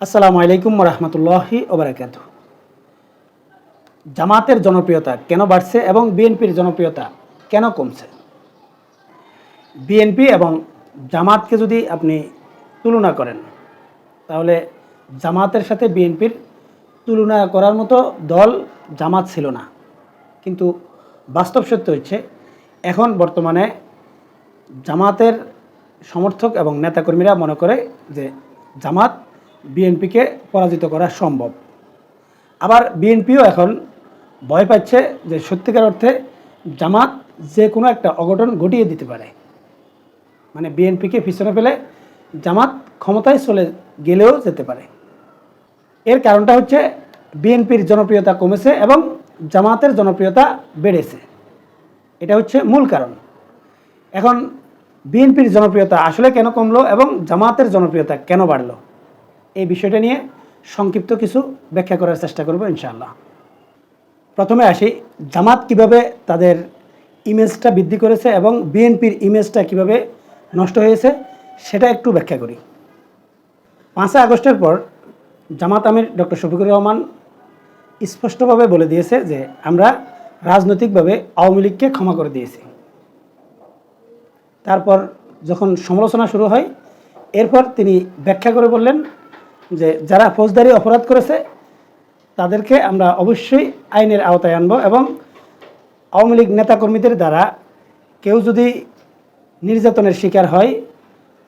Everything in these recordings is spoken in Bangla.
আসসালামু আলাইকুম রহমতুল্লাহি ওবরাকাত জামাতের জনপ্রিয়তা কেন বাড়ছে এবং বিএনপির জনপ্রিয়তা কেন কমছে? বিএনপি এবং জামাতকে যদি আপনি তুলনা করেন, তাহলে জামাতের সাথে বিএনপির তুলনা করার মতো দল জামাত ছিল না। কিন্তু বাস্তব সত্য হচ্ছে, এখন বর্তমানে জামাতের সমর্থক এবং নেতাকর্মীরা মনে করে যে জামাত বিএনপিকে পরাজিত করা সম্ভব। আবার বিএনপিও এখন ভয় পাচ্ছে যে সত্যিকার অর্থে জামাত যে কোনো একটা অঘটন ঘটিয়ে দিতে পারে। মানে বিএনপিকে পিছনে ফেলে জামাত ক্ষমতায় চলে গেলেও যেতে পারে। এর কারণটা হচ্ছে বিএনপির জনপ্রিয়তা কমেছে এবং জামাতের জনপ্রিয়তা বেড়েছে। এটা হচ্ছে মূল কারণ। এখন বিএনপির জনপ্রিয়তা আসলে কেন কমলো এবং জামাতের জনপ্রিয়তা কেন বাড়লো? এই বিষয়টা নিয়ে সংক্ষিপ্ত কিছু ব্যাখ্যা করার চেষ্টা করব, ইনশাআল্লাহ। প্রথমে আসি, জামাত কীভাবে তাদের ইমেজটা বৃদ্ধি করেছে এবং বিএনপির ইমেজটা কীভাবে নষ্ট হয়েছে, সেটা একটু ব্যাখ্যা করি। পাঁচই আগস্টের পর জামাত আমির ডক্টর শফিকুর রহমান স্পষ্টভাবে বলে দিয়েছে যে আমরা রাজনৈতিকভাবে আওয়ামী লীগকে ক্ষমা করে দিয়েছি। তারপর যখন সমালোচনা শুরু হয়, এরপর তিনি ব্যাখ্যা করে বললেন যে যারা ফৌজদারি অপরাধ করেছে, তাদেরকে আমরা অবশ্যই আইনের আওতায় আনব এবং আওয়ামী লীগ নেতাকর্মীদের দ্বারা কেউ যদি নির্যাতনের শিকার হয়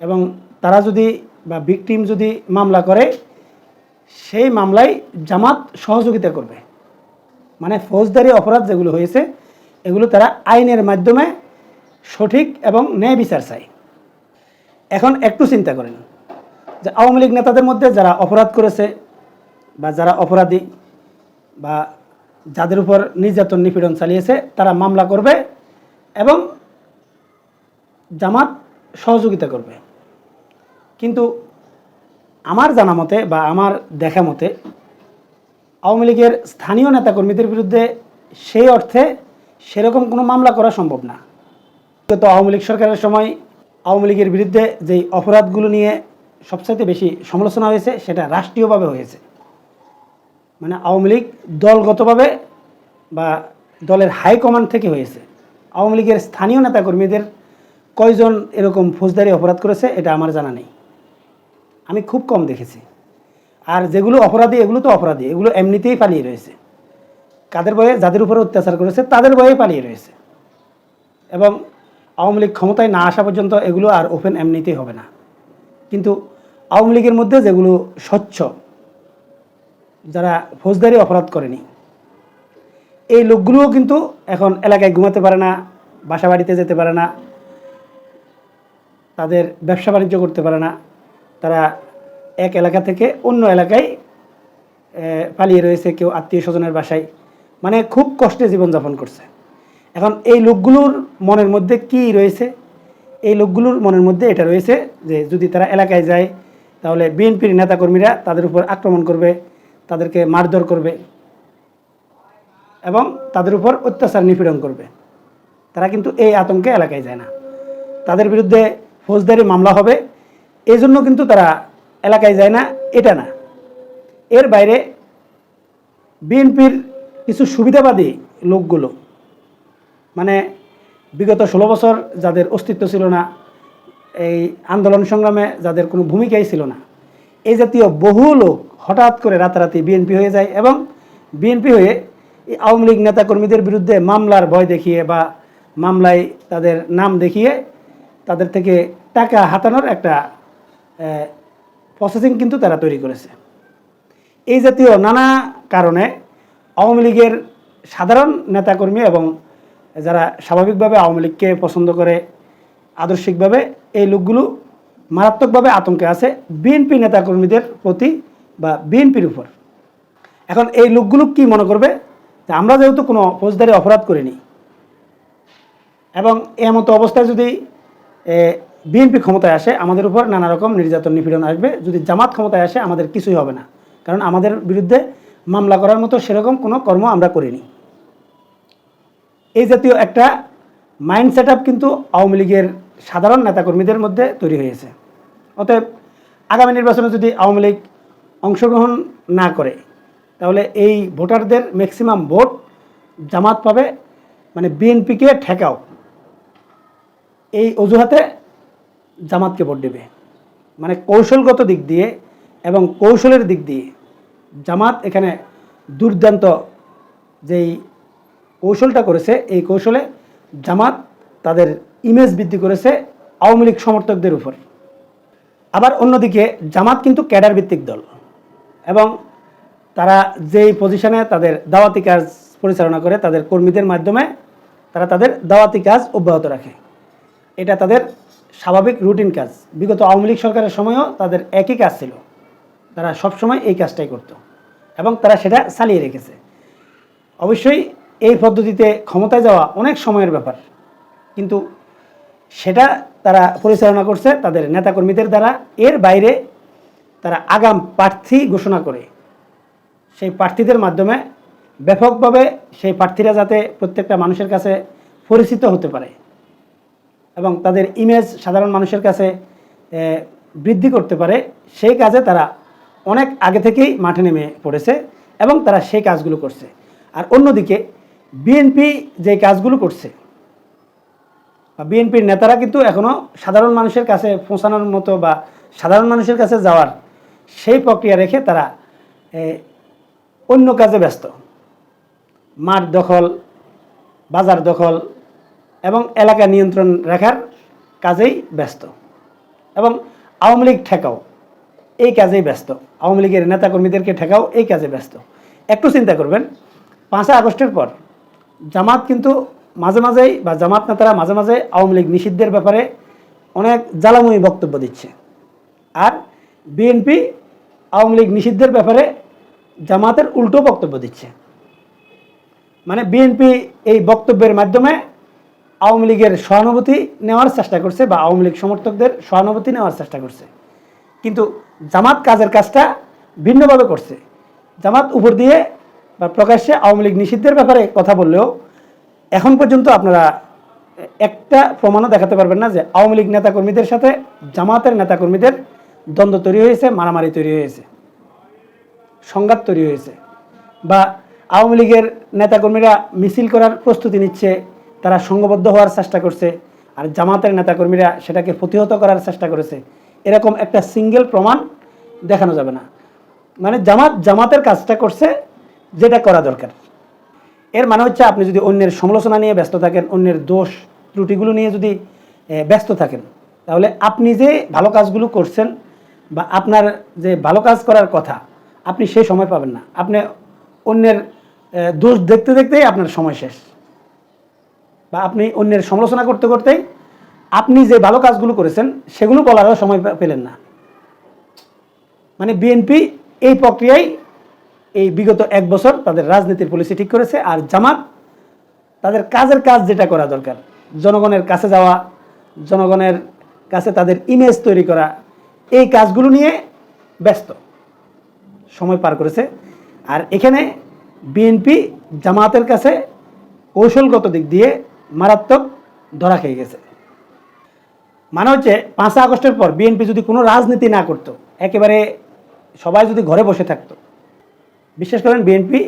এবং তারা যদি বা ভিকটিম যদি মামলা করে, সেই মামলায় জামাত সহযোগিতা করবে। মানে ফৌজদারি অপরাধ যেগুলো হয়েছে, এগুলো তারা আইনের মাধ্যমে সঠিক এবং ন্যায় বিচার চায়। এখন একটু চিন্তা করেন। যে আওয়ামী লীগ নেতাদের মধ্যে যারা অপরাধ করেছে বা যারা অপরাধী বা যাদের উপর নির্যাতন নিপীড়ন চালিয়েছে, তারা মামলা করবে এবং জামাত সহযোগিতা করবে। কিন্তু আমার জানা মতে বা আমার দেখা মতে আওয়ামী লীগের স্থানীয় নেতাকর্মীদের বিরুদ্ধে সেই অর্থে সেরকম কোনো মামলা করা সম্ভব না। গত আওয়ামী লীগ সরকারের সময় আওয়ামী লীগের বিরুদ্ধে যেই অপরাধগুলো নিয়ে সবচাইতে বেশি সমালোচনা হয়েছে সেটা রাষ্ট্রীয়ভাবে হয়েছে। মানে আওয়ামী লীগ দলগতভাবে বা দলের হাইকমান্ড থেকে হয়েছে। আওয়ামী লীগের স্থানীয় নেতাকর্মীদের কয়জন এরকম ফৌজদারি অপরাধ করেছে এটা আমার জানা নেই। আমি খুব কম দেখেছি। আর যেগুলো অপরাধী, এগুলো তো অপরাধী। এগুলো এমনিতেই পালিয়ে রয়েছে। কাদের বয়ে যাদের উপরে অত্যাচার করেছে, তাদের বয়ে পালিয়ে রয়েছে। এবং আওয়ামী লীগ ক্ষমতায় না আসা পর্যন্ত এগুলো আর ওপেন এমনিতেই হবে না। কিন্তু আওয়ামী লীগের মধ্যে যেগুলো স্বচ্ছ, যারা ফৌজদারি অপরাধ করেনি, এই লোকগুলোও কিন্তু এখন এলাকায় ঘুমাতে পারে না বাসা বাড়িতে যেতে পারে না, তাদের ব্যবসা বাণিজ্য করতে পারে না, তারা এক এলাকা থেকে অন্য এলাকায় পালিয়ে রয়েছে কেউ আত্মীয় স্বজনের বাসায় মানে খুব কষ্টে জীবনযাপন করছে। এখন এই লোকগুলোর মনের মধ্যে কি রয়েছে? এই লোকগুলোর মনের মধ্যে এটা রয়েছে যে যদি তারা এলাকায় যায়, তাহলে বিএনপির নেতাকর্মীরা তাদের উপর আক্রমণ করবে, তাদেরকে মারধর করবে এবং তাদের উপর অত্যাচার নিপীড়ন করবে। তারা কিন্তু এই আতঙ্কে এলাকায় যায় না। তাদের বিরুদ্ধে ফৌজদারি মামলা হবে এই জন্য কিন্তু তারা এলাকায় যায় না, এটা না। এর বাইরে বিএনপির কিছু সুবিধাবাদী লোকগুলো মানে বিগত ষোলো বছর যাদের অস্তিত্ব ছিল না, এই আন্দোলন সংগ্রামে যাদের কোনো ভূমিকাই ছিল না, এই জাতীয় বহু লোক হঠাৎ করে রাতারাতি বিএনপি হয়ে যায় এবং বিএনপি হয়ে এই আওয়ামী লীগ নেতাকর্মীদের বিরুদ্ধে মামলার ভয় দেখিয়ে বা মামলায় তাদের নাম দেখিয়ে তাদের থেকে টাকা হাতানোর একটা প্রসেসিং কিন্তু তারা তৈরি করেছে। এই জাতীয় নানা কারণে আওয়ামী লীগের সাধারণ নেতাকর্মী এবং যারা স্বাভাবিকভাবে আওয়ামী লীগকে পছন্দ করে, আদর্শিকভাবে এই লোকগুলো মারাত্মকভাবে আতঙ্কে আছে বিএনপি নেতাকর্মীদের প্রতি বা বিএনপির উপর। এখন এই লোকগুলো কি মনে করবে? যে আমরা যেহেতু কোনো ফৌজদারি অপরাধ করিনি, এবং এমতো অবস্থায় যদি বিএনপি ক্ষমতায় আসে, আমাদের উপর নানা রকম নির্যাতন নিপীড়ন আসবে। যদি জামাত ক্ষমতায় আসে, আমাদের কিছুই হবে না। কারণ আমাদের বিরুদ্ধে মামলা করার মতো সেরকম কোনো কর্ম আমরা করিনি। এই জাতীয় একটা মাইন্ড সেট কিন্তু আওয়ামী লীগের সাধারণ নেতাকর্মীদের মধ্যে তৈরি হয়েছে। অতএব আগামী নির্বাচনে যদি আওয়ামী লীগ অংশগ্রহণ না করে, তাহলে এই ভোটারদের ম্যাক্সিমাম ভোট জামাত পাবে মানে বিএনপিকে ঠেকাও। এই অজুহাতে জামাতকে ভোট দেবে। মানে কৌশলগত দিক দিয়ে এবং কৌশলের দিক দিয়ে জামাত এখানে দুর্দান্ত যেই কৌশলটা করেছে, এই কৌশলে জামাত তাদের ইমেজ বৃদ্ধি করেছে আওয়ামী লীগ সমর্থকদের উপর। আবার অন্যদিকে জামাত কিন্তু ক্যাডার ভিত্তিক দল এবং তারা যেই পজিশনে তাদের দাওয়াতি কাজ পরিচালনা করে, তাদের কর্মীদের মাধ্যমে তারা তাদের দাওয়াতি কাজ অব্যাহত রাখে। এটা তাদের স্বাভাবিক রুটিন কাজ। বিগত আওয়ামী লীগ সরকারের সময়ও তাদের একই কাজ ছিল। তারা সবসময় এই কাজটাই করত এবং তারা সেটা চালিয়ে রেখেছে। অবশ্যই এই পদ্ধতিতে ক্ষমতায় যাওয়া অনেক সময়ের ব্যাপার। কিন্তু সেটা তারা পরিচালনা করছে তাদের নেতাকর্মীদের দ্বারা। এর বাইরে তারা আগাম প্রার্থী ঘোষণা করে। সেই প্রার্থীদের মাধ্যমে ব্যাপকভাবে সেই প্রার্থীরা যাতে প্রত্যেকটা মানুষের কাছে পরিচিত হতে পারে এবং তাদের ইমেজ সাধারণ মানুষের কাছে বৃদ্ধি করতে পারে, সেই কাজে তারা অনেক আগে থেকেই মাঠে নেমে পড়েছে এবং তারা সেই কাজগুলো করছে। আর অন্যদিকে বিএনপি যে কাজগুলো করছে বিএনপির নেতারা কিন্তু এখনও সাধারণ মানুষের কাছে পৌঁছানোর মতো বা সাধারণ মানুষের কাছে যাওয়ার সেই প্রক্রিয়া রেখে তারা অন্য কাজে ব্যস্ত। মাঠ দখল, বাজার দখল এবং এলাকা নিয়ন্ত্রণ রাখার কাজেই ব্যস্ত এবং আওয়ামী লীগ ঠেকাও এই কাজেই ব্যস্ত। আওয়ামী লীগের নেতাকর্মীদেরকে ঠেকাও এই কাজে ব্যস্ত। একটু চিন্তা করবেন, পাঁচই আগস্টের পর জামাত কিন্তু মাঝে মাঝেই বা জামাত নেতারা মাঝে মাঝে আওয়ামী লীগ নিষিদ্ধের ব্যাপারে অনেক জ্বালাময়ী বক্তব্য দিচ্ছে। আর বিএনপি আওয়ামী লীগ নিষিদ্ধের ব্যাপারে জামাতের উল্টো বক্তব্য দিচ্ছে। মানে বিএনপি এই বক্তব্যের মাধ্যমে আওয়ামী লীগের সহানুভূতি নেওয়ার চেষ্টা করছে বা আওয়ামী লীগ সমর্থকদের সহানুভূতি নেওয়ার চেষ্টা করছে। কিন্তু জামাত কাজের কাজটা ভিন্নভাবে করছে। জামাত উপর দিয়ে বা প্রকাশ্যে আওয়ামী লীগ নিষিদ্ধের ব্যাপারে কথা বললেও এখন পর্যন্ত আপনারা একটা প্রমাণও দেখাতে পারবেন না যে আওয়ামী লীগ নেতাকর্মীদের সাথে জামাতের নেতাকর্মীদের দ্বন্দ্ব তৈরি হয়েছে, মারামারি তৈরি হয়েছে, সংঘাত তৈরি হয়েছে বা আওয়ামী লীগের নেতাকর্মীরা মিছিল করার প্রস্তুতি নিচ্ছে, তারা সংঘবদ্ধ হওয়ার চেষ্টা করছে আর জামাতের নেতাকর্মীরা সেটাকে প্রতিহত করার চেষ্টা করেছে। এরকম একটা সিঙ্গেল প্রমাণ দেখানো যাবে না। মানে জামাত, জামাতের কাজটা করছে যেটা করা দরকার। এর মানে হচ্ছে আপনি যদি অন্যের সমালোচনা নিয়ে ব্যস্ত থাকেন, অন্যের দোষ ত্রুটিগুলো নিয়ে যদি ব্যস্ত থাকেন, তাহলে আপনি যে ভালো কাজগুলো করছেন বা আপনার যে ভালো কাজ করার কথা, আপনি সেই সময় পাবেন না। আপনি অন্যের দোষ দেখতে দেখতেই আপনার সময় শেষ। বা আপনি অন্যের সমালোচনা করতে করতেই আপনি যে ভালো কাজগুলো করেছেন, সেগুলো বলারও সময় পেলেন না। মানে বিএনপি এই প্রক্রিয়ায় এই বিগত এক বছর তাদের রাজনীতির পলিসি ঠিক করেছে আর জামাত তাদের কাজের কাজ যেটা করা দরকার। জনগণের কাছে যাওয়া, জনগণের কাছে তাদের ইমেজ তৈরি করা, এই কাজগুলো নিয়ে ব্যস্ত। সময় পার করেছে। আর এখানে বিএনপি জামাতের কাছে কৌশলগত দিক দিয়ে মারাত্মক ধরা খেয়ে গেছে। মানে হচ্ছে পাঁচ আগস্টের পর বিএনপি যদি কোনো রাজনীতি না করতো, একেবারে সবাই যদি ঘরে বসে থাকতো বিশেষ করেন বিএনপি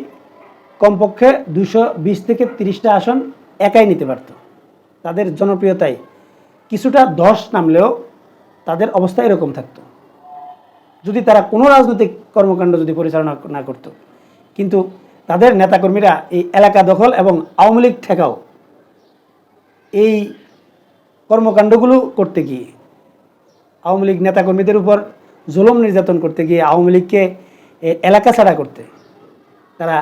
কমপক্ষে দুশো বিশ থেকে তিরিশটা আসন একাই নিতে পারত। তাদের জনপ্রিয়তায় কিছুটা দশ নামলেও তাদের অবস্থা এরকম থাকতো। যদি তারা কোনো রাজনৈতিক কর্মকাণ্ড যদি পরিচালনা না করত, কিন্তু তাদের নেতাকর্মীরা এই এলাকা দখল এবং আওয়ামী লীগ ঠেকাও এই কর্মকাণ্ডগুলো করতে গিয়ে, আওয়ামী লীগ নেতাকর্মীদের উপর জুলুম নির্যাতন করতে গিয়ে আওয়ামী লীগকে এলাকা ছাড়া করতে তারা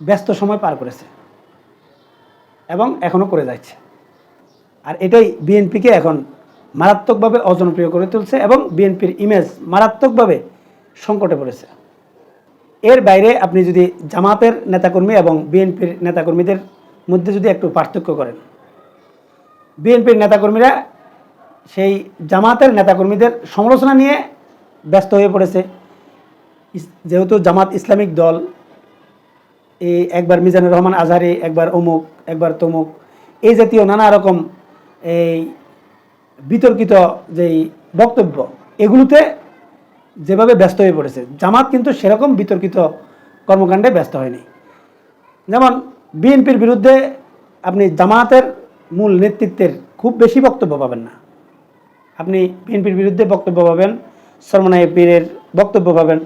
ব্যস্ত সময় পার করেছে এবং এখনও করে যাচ্ছে। আর এটাই বিএনপিকে এখন মারাত্মকভাবে অজনপ্রিয় করে তুলছে এবং বিএনপির ইমেজ মারাত্মকভাবে সংকটে পড়েছে। এর বাইরে আপনি যদি জামাতের নেতাকর্মী এবং বিএনপির নেতাকর্মীদের মধ্যে যদি একটু পার্থক্য করেন, বিএনপির নেতাকর্মীরা সেই জামাতের নেতাকর্মীদের সমালোচনা নিয়ে ব্যস্ত হয়ে পড়েছে। যেহেতু জামাত ইসলামিক দল এই একবার মিজানুর রহমান আজহারি, একবার অমুক, একবার তমুক, এই জাতীয় নানা রকম এই বিতর্কিত যেই বক্তব্য, এগুলোতে যেভাবে ব্যস্ত হয়ে পড়েছে, জামাত কিন্তু সেরকম বিতর্কিত কর্মকাণ্ডে ব্যস্ত হয়নি। যেমন বিএনপির বিরুদ্ধে আপনি জামাতের মূল নেতৃত্বের খুব বেশি বক্তব্য পাবেন না। আপনি বিএনপির বিরুদ্ধে বক্তব্য পাবেন সরমনাই পীরের বক্তব্য পাবেন,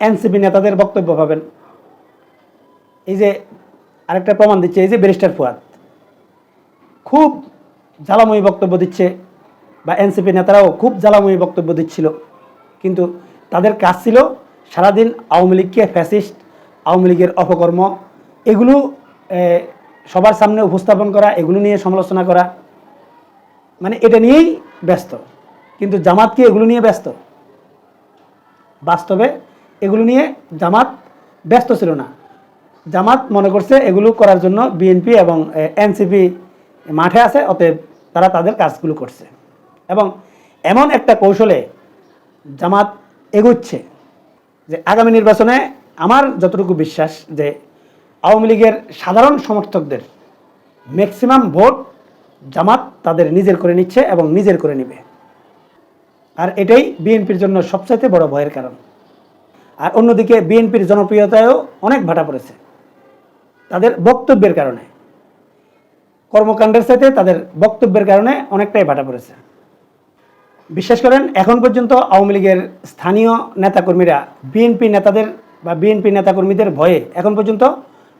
এনসিপি নেতাদের বক্তব্য পাবেন এই যে আরেকটা প্রমাণ দিচ্ছে, এই যে ব্যারিস্টার ফুয়াদ। খুব জ্বালাময়ী বক্তব্য দিচ্ছে বা এনসিপি নেতারাও খুব জ্বালাময়ী বক্তব্য দিচ্ছিল। কিন্তু তাদের কাজ ছিল সারাদিন আওয়ামী লীগকে ফ্যাসিস্ট আওয়ামী লীগের অপকর্ম, এগুলো সবার সামনে উপস্থাপন করা, এগুলো নিয়ে সমালোচনা করা। মানে এটা নিয়েই ব্যস্ত। কিন্তু জামাত কি এগুলো নিয়ে ব্যস্ত? বাস্তবে এগুলো নিয়ে জামাত ব্যস্ত ছিল না। জামাত মনে করছে এগুলো করার জন্য বিএনপি এবং এনসিপি মাঠে আছে, অতএব তারা তাদের কাজগুলো করছে। এবং এমন একটা কৌশলে জামাত এগোচ্ছে যে আগামী নির্বাচনে আমার যতটুকু বিশ্বাস যে আওয়ামী লীগের সাধারণ সমর্থকদের ম্যাক্সিমাম ভোট জামাত তাদের নিজের করে নিচ্ছে এবং নিজের করে নেবে। আর এটাই বিএনপির জন্য সবচাইতে বড় ভয়ের কারণ। আর অন্যদিকে বিএনপির জনপ্রিয়তায়ও অনেক ভাটা পড়েছে। তাদের বক্তব্যের কারণে। কর্মকাণ্ডের সাথে তাদের বক্তব্যের কারণে অনেকটাই ভাটা পড়েছে। বিশ্বাস করেন, এখন পর্যন্ত আওয়ামী লীগের স্থানীয় নেতাকর্মীরা, বিএনপি নেতাদের বা বিএনপি নেতাকর্মীদের ভয়ে এখন পর্যন্ত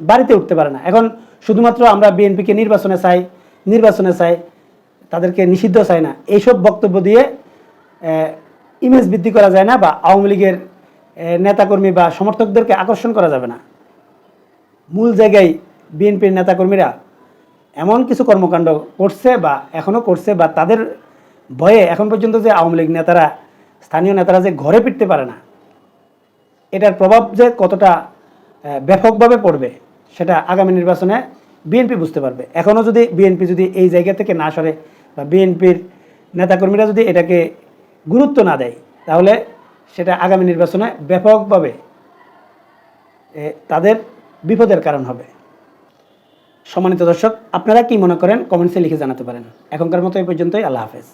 বাড়িতে উঠতে পারে না। এখন শুধুমাত্র আমরা বিএনপিকে নির্বাচনে চাই নির্বাচনে চাই, তাদেরকে নিষিদ্ধ চাই না। এইসব বক্তব্য দিয়ে ইমেজ বৃদ্ধি করা যায় না বা আওয়ামী লীগের নেতাকর্মী বা সমর্থকদেরকে আকর্ষণ করা যাবে না। মূল জায়গায় বিএনপির নেতাকর্মীরা এমন কিছু কর্মকাণ্ড করছে বা এখনও করছে বা তাদের ভয়ে এখন পর্যন্ত যে আওয়ামী লীগ নেতারা, স্থানীয় নেতারা যে ঘরে ফিরতে পারে না, এটার প্রভাব যে কতটা ব্যাপকভাবে পড়বে সেটা আগামী নির্বাচনে বিএনপি বুঝতে পারবে। এখনও যদি বিএনপি যদি এই জায়গা থেকে না সরে বা বিএনপির নেতাকর্মীরা যদি এটাকে গুরুত্ব না দেয়, তাহলে সেটা আগামী নির্বাচনে ব্যাপকভাবে তাদের বিপদের কারণ হবে। সম্মানিত দর্শক, আপনারা কি মনে করেন? কমেন্টসে লিখে জানাতে পারেন। এখনকার মতো এই পর্যন্তই, আল্লাহ হাফেজ।